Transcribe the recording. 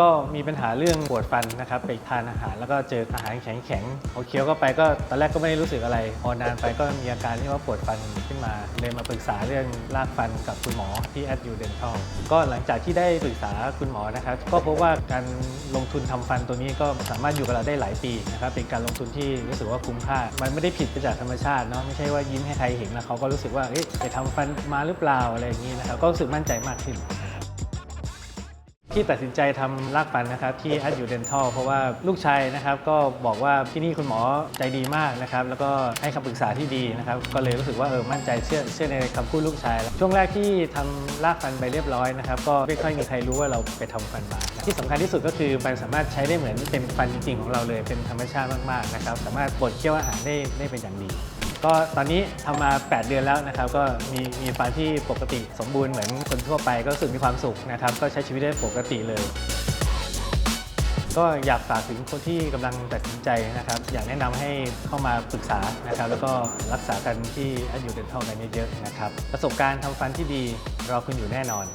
ก็มีปัญหาเรื่องปวดฟันนะครับไปทานอาหารแล้วก็เจออาหารแข็งๆเอาเคี้ยวเข้าไปก็ตอนแรกก็ไม่ได้รู้สึกอะไร พอนานไปก็มีอาการที่ว่าปวดฟันขึ้นมา เลยมาปรึกษาเรื่องรากฟันกับคุณหมอที่ a d u Dental ก็หลังจากที่ได้ปรึกษาคุณหมอนะครับ ก็พบว่าการลงทุนทำฟันตัวนี้ก็สามารถอยู่กับเราได้หลายปีนะครับเป็นการลงทุนที่รู้สึกว่าคุ้มค่า มันไม่ได้ผิดไปจากธรรมชาติเนาะไม่ใช่ว่ายิ้มให้ใครเห็นแล้วเขาก็รู้สึกว่าเอ๊ะไปทำฟันมาหรือเปล่าอะไรอย่างนี้นะครับก็รู้สึกมั่นใจมากขึ้น ที่ตัดสินใจทำรากฟันนะครับที่ a d u Dental เพราะว่าลูกชายนะครับก็บอกว่าที่นี่คุณหมอใจดีมากนะครับแล้วก็ให้คำปรึกษาที่ดีนะครับก็เลยรู้สึกว่าเออมั่นใจเชื่อเชื่อในคำพูดลูกชายแล้วช่วงแรกที่ทำรากฟันไปเรียบร้อยนะครับก็ไม่ค่อยมีใครรู้ว่าเราไปทำฟันมา ที่สำคัญที่สุดก็คือมันสามารถใช้ได้เหมือนเป็นฟันจริงๆของเราเลยเป็นธรรมชาติมากๆนะครับสามารถบดเคี้ยวอาหารได้ได้เป็นอย่างดี ก็ตอนนี้ทำมา 8 เดือนแล้วนะครับ ก็มีมีฟันที่ปกติสมบูรณ์เหมือนคนทั่วไปก็รู้สึกมีความสุขนะครับ ก็ใช้ชีวิตได้ปกติเลย ก็อยากฝากถึงคนที่กำลังตัดสินใจนะครับ อยากแนะนำให้เข้ามาปรึกษานะครับ แล้วก็รักษากันที่อันอยู่เดนเท่ากันเยอะๆนะครับ ประสบการณ์ทำฟันที่ดีรอคุณอยู่แน่นอน